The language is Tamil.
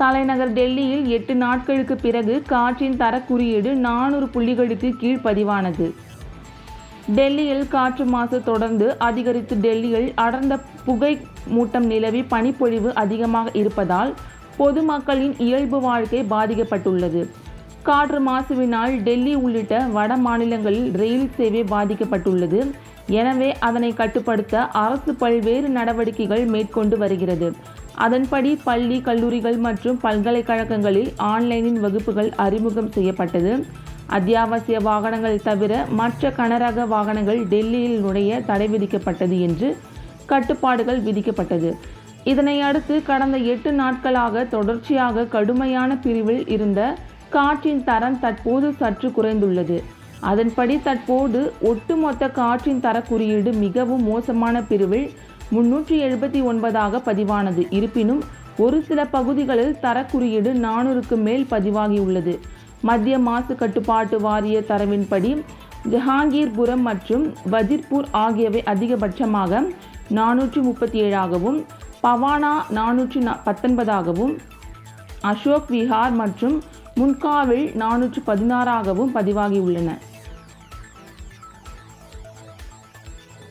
தலைநகர் டெல்லியில் எட்டு நாட்களுக்கு பிறகு காற்றின் தரக்குறியீடு நானூறு புள்ளிகளுக்கு கீழ் பதிவானது டெல்லியில் காற்று மாசு தொடர்ந்து அதிகரித்து டெல்லியில் அடர்ந்த புகை மூட்டம் நிலவி பனிப்பொழிவு அதிகமாக இருப்பதால் பொதுமக்களின் இயல்பு வாழ்க்கை பாதிக்கப்பட்டுள்ளது. காற்று மாசுவினால் டெல்லி உள்ளிட்ட வட மாநிலங்களில் ரயில் சேவை பாதிக்கப்பட்டுள்ளது. எனவே அதனை கட்டுப்படுத்த அரசு பல்வேறு நடவடிக்கைகள் மேற்கொண்டு வருகிறது. அதன்படி பள்ளி கல்லூரிகள் மற்றும் பல்கலைக்கழகங்களில் ஆன்லைனின் வகுப்புகள் அறிமுகம் செய்யப்பட்டது. அத்தியாவசிய வாகனங்கள் தவிர மற்ற கனரக வாகனங்கள் டெல்லியில் நுழைய தடை விதிக்கப்பட்டது என்று கட்டுப்பாடுகள் விதிக்கப்பட்டது. இதனை அடுத்து கடந்த எட்டு நாட்களாக தொடர்ச்சியாக கடுமையான பிரிவில் இருந்த காற்றின் தரம் தற்போது சற்று குறைந்துள்ளது. அதன்படி தற்போது ஒட்டுமொத்த காற்றின் தர குறியீடு மிகவும் மோசமான பிரிவில் முன்னூற்றி எழுபத்தி ஒன்பதாக பதிவானது. இருப்பினும் ஒரு சில பகுதிகளில் தரக்குறியீடு நானூறுக்கு மேல் பதிவாகியுள்ளது. மத்திய மாசு கட்டுப்பாட்டு வாரிய தரவின்படி ஜஹாங்கீர்புரம் மற்றும் வஜிர்பூர் ஆகியவை அதிகபட்சமாக நானூற்றி முப்பத்தி ஏழாகவும் பவானா நானூற்றி பத்தொன்பதாகவும் அசோக் விஹார் மற்றும் முன்காவில் நானூற்று பதினாறாகவும் பதிவாகியுள்ளன.